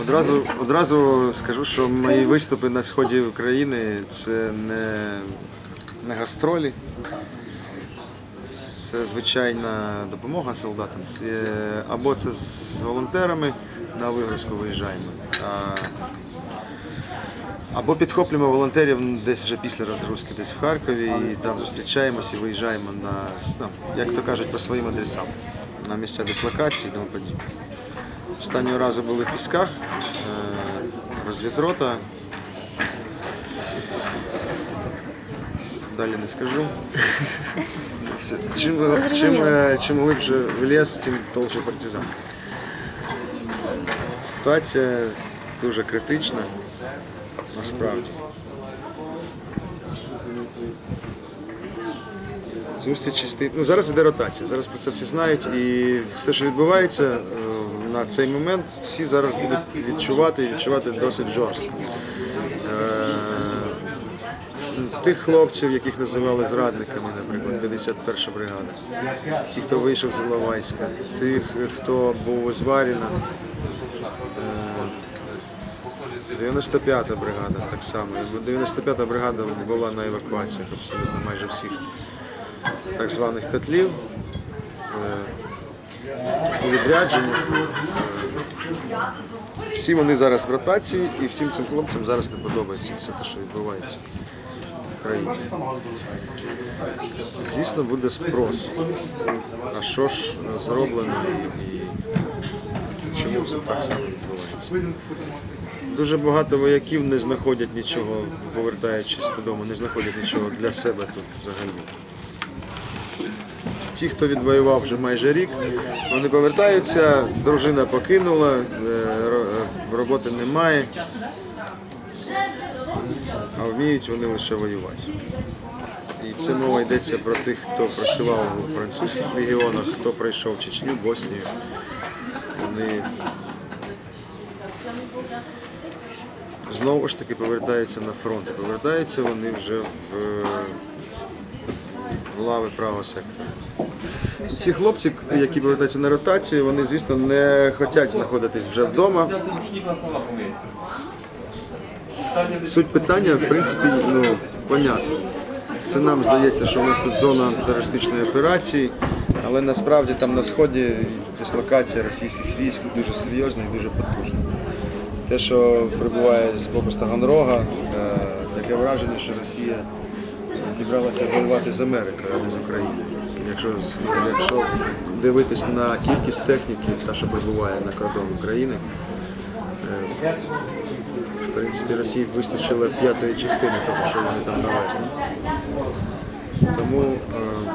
Одразу, одразу скажу, що мої виступи на сході України це не, не гастролі. Це звичайна допомога солдатам. Це, або це з волонтерами на вигрузку виїжджаємо. А, або підхоплюємо волонтерів десь вже після розгрузки, десь в Харкові, і там зустрічаємося і виїжджаємо на, ну, як то кажуть, по своїм адресам, на місця дислокації і тому подібне. Останнього разу були в Пісках, е, розвідрота. Далі не скажу. Чим, чим, е, чим глибше в ліс, тим толще партизан. Ситуація дуже критична, насправді. Зустрічі з тим. Ну, зараз іде ротація, зараз про це всі знають, і все, що відбувається е, на цей момент, всі зараз будуть відчувати і відчувати досить жорстко. Е, Тих хлопців, яких називали зрадниками, наприклад, 51 ша бригада, ті, хто вийшов з Іловайська, тих, хто був у Зваріна, е, 95-та бригада так само. 95-та бригада була на евакуаціях абсолютно майже всіх так званих котлів. У відрядженні. Всі вони зараз в ротації і всім цим хлопцям зараз не подобається все те, що відбувається в країні. Звісно, буде спрос. А що ж зроблено і, чому це так само відбувається? Дуже багато вояків не знаходять нічого, повертаючись додому, не знаходять нічого для себе тут взагалі. Ті, хто відвоював вже майже рік, вони повертаються, дружина покинула, е, ро- роботи немає, а вміють вони лише воювати. І це мова йдеться про тих, хто працював у французьких легіонах, хто пройшов Чечню, Боснію. Вони знову ж таки повертаються на фронт. Повертаються вони вже в, в лави правого сектора. Ці хлопці, які повертаються на ротацію, вони, звісно, не хочуть знаходитись вже вдома. Суть питання, в принципі, ну, понятна. Це нам здається, що у нас тут зона терористичної операції, але насправді там на сході дислокація російських військ дуже серйозна і дуже потужна. Те, що прибуває з боку Таганрога, е, таке враження, що Росія зібралася воювати з Америкою, а не з Україною. Якщо, якщо дивитись на кількість техніки, та що прибуває на кордон України, е, в принципі, Росії вистачило п'ятої частини того, що вони там навезли. Тому е,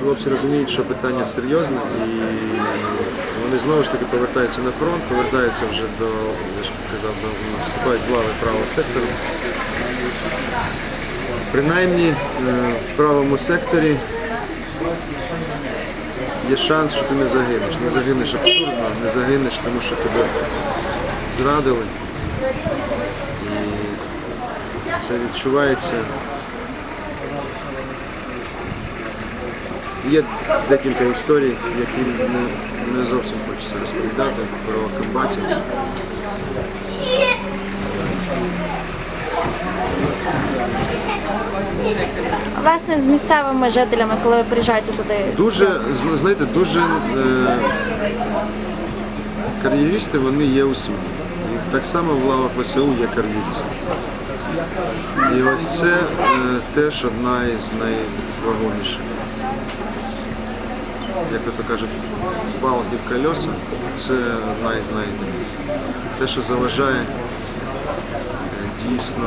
хлопці розуміють, що питання серйозне і вони знову ж таки повертаються на фронт, повертаються вже до, я ж казав, до, вступають в лави правого сектору. Принаймні е, в правому секторі є шанс, що ти не загинеш. Не загинеш абсурдно, не загинеш, тому що тебе зрадили. І це відчувається. Є декілька історій, які не, не зовсім хочеться розповідати про комбатів. Власне, з місцевими жителями, коли ви приїжджаєте туди, Дуже, знаєте, дуже е, кар'єристи вони є усюди. І так само в лавах ВСУ є кар'єристи. І ось це е, теж одна із найвагоміших. Як то кажуть, палки в колеса, це одна із най... те, що заважає дійсно.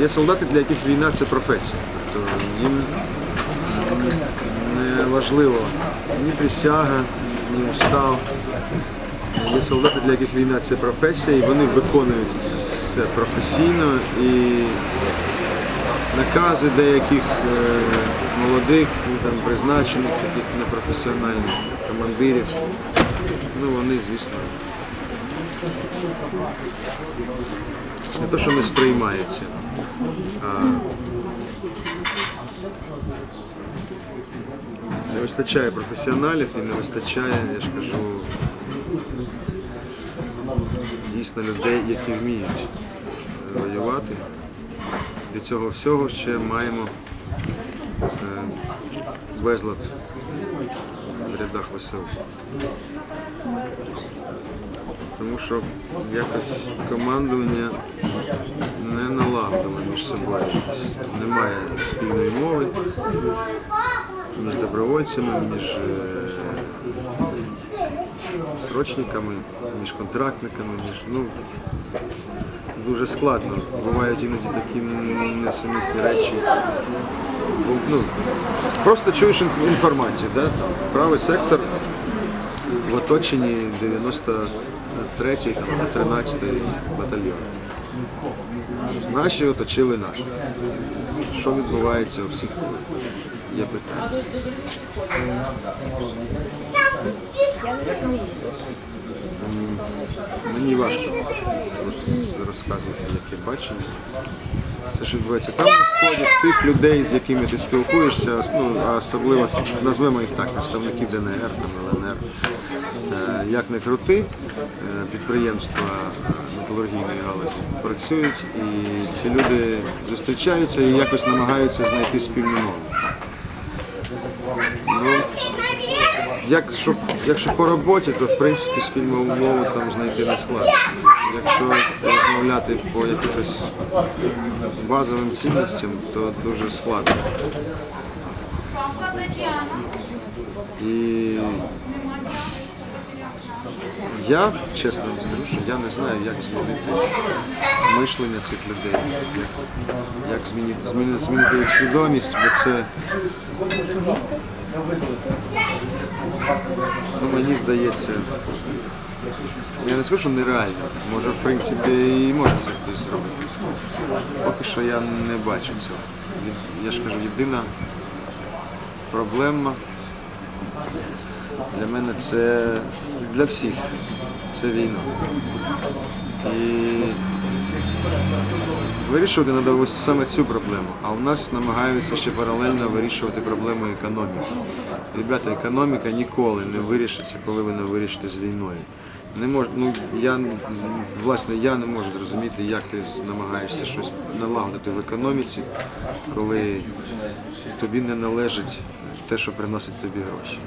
Є солдати, для яких війна це професія. Тобто їм не важливо ні присяга, ні устав. Є солдати, для яких війна це професія, і вони виконують це професійно. І накази деяких е, молодих, там, призначених, таких непрофесіональних командирів, ну вони, звісно, не то, що не сприймаються, а Не вистачає професіоналів і не вистачає, я ж кажу, дійсно людей, які вміють воювати. Для цього всього ще маємо е, безлад в рядах ВСУ. Тому що якось командування не налагодило між собою. Немає спільної мови між добровольцями, між е, срочниками, між контрактниками, між ну дуже складно. Бувають іноді такі несумісні речі. Ну, просто чуєш інформацію, да? правий сектор в оточенні 93-й, 13-й батальйон. Наші оточили наші. Що відбувається у всіх? Є питання. Мені важко розказувати, яке бачення. Це що відбувається там на сході, тих людей, з якими ти спілкуєшся, ну, а особливо назвемо їх так, представників ДНР, там, ЛНР. Е, Як не крути, е, підприємства е, металургійної галузі працюють, і ці люди зустрічаються і якось намагаються знайти спільну мову. Якщо, якщо по роботі, то в принципі спільну мову там знайти не складно. Якщо розмовляти по якихось базовим цінностям, то дуже складно. І я, чесно вам скажу, що я не знаю, як змінити мишлення цих людей, як, як змінити, змінити їх свідомість, бо це Ну, мені здається, я не скажу, що нереально. Може, в принципі, і може це хтось зробити. Поки що я не бачу цього. Я ж кажу, єдина проблема для мене це для всіх. Це війна. І вирішувати треба ось саме цю проблему. А у нас намагаються ще паралельно вирішувати проблему економіки. Ребята, економіка ніколи не вирішиться, коли ви не вирішите з війною. Не мож, ну, я, власне, я не можу зрозуміти, як ти намагаєшся щось налагодити в економіці, коли тобі не належить те, що приносить тобі гроші.